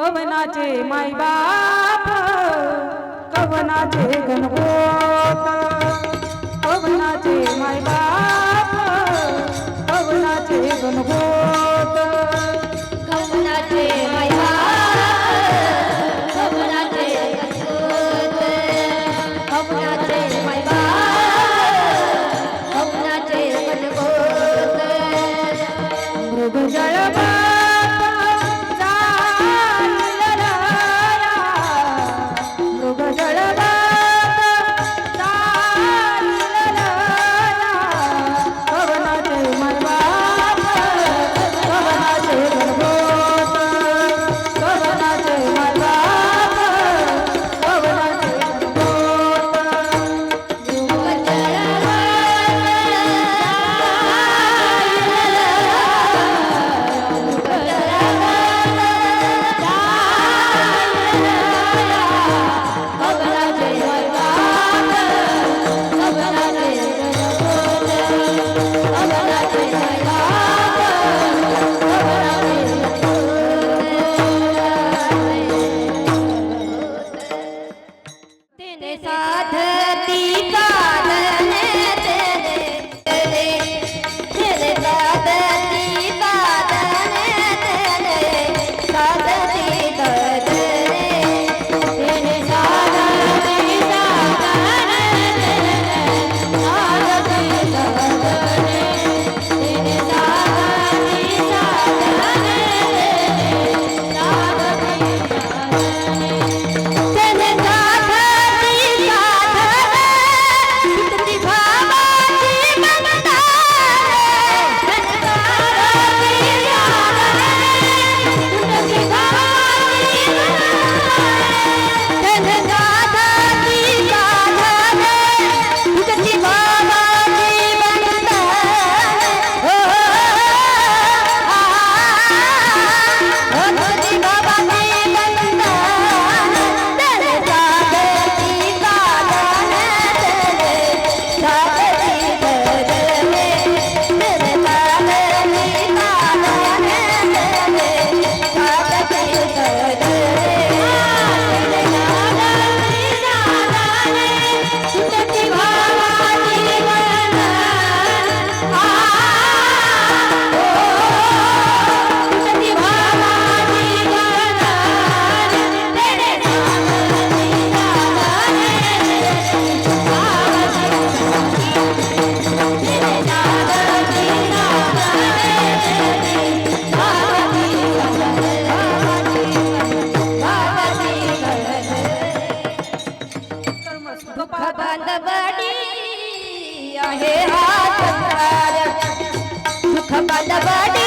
कवनाचे माय बाप कवनाचे गणगोत कवनाचे माय साधती बडी आहे हा सुख बडी